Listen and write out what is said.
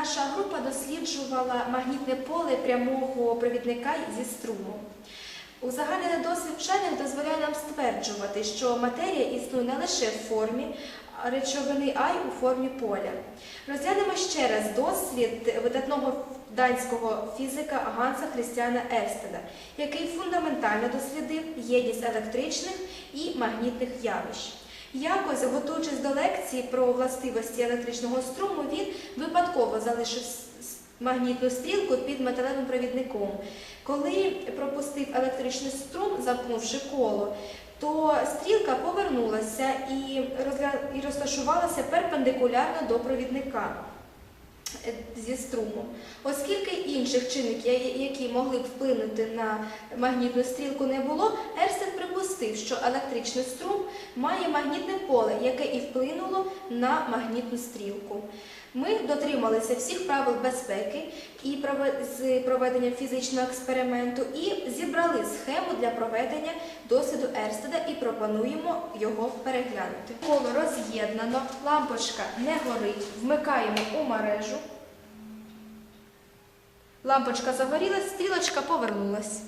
наша група досліджувала магнітне поле прямого провідника зі струмом. Узагальнений досвід вчених дозволяє нам стверджувати, що матерія існує не лише в формі речовини, а й у формі поля. Розглянемо ще раз дослід видатного данського фізика Ганса Христіана Ерстеда, який фундаментально дослідив єдність електричних і магнітних явищ. Якось, готуючись до лекції про властивості електричного струму, він випадково залишив магнітну стрілку під металевим провідником. Коли пропустив електричний струм, замкнувши коло, то стрілка повернулася і, розташувалася перпендикулярно до провідника е, зі струмом. Оскільки інших чинників, які могли б вплинути на магнітну стрілку, не було, Ерстед припустив, що електричний струм має магнітне поле, яке і вплинуло на магнітну стрілку. Ми дотрималися всіх правил безпеки і з проведенням фізичного експерименту і зібрали схему для проведення досліду Ерстеда і пропонуємо його переглянути. Коло роз'єднано, лампочка не горить, вмикаємо у мережу. Лампочка загорілась, стрілочка повернулась.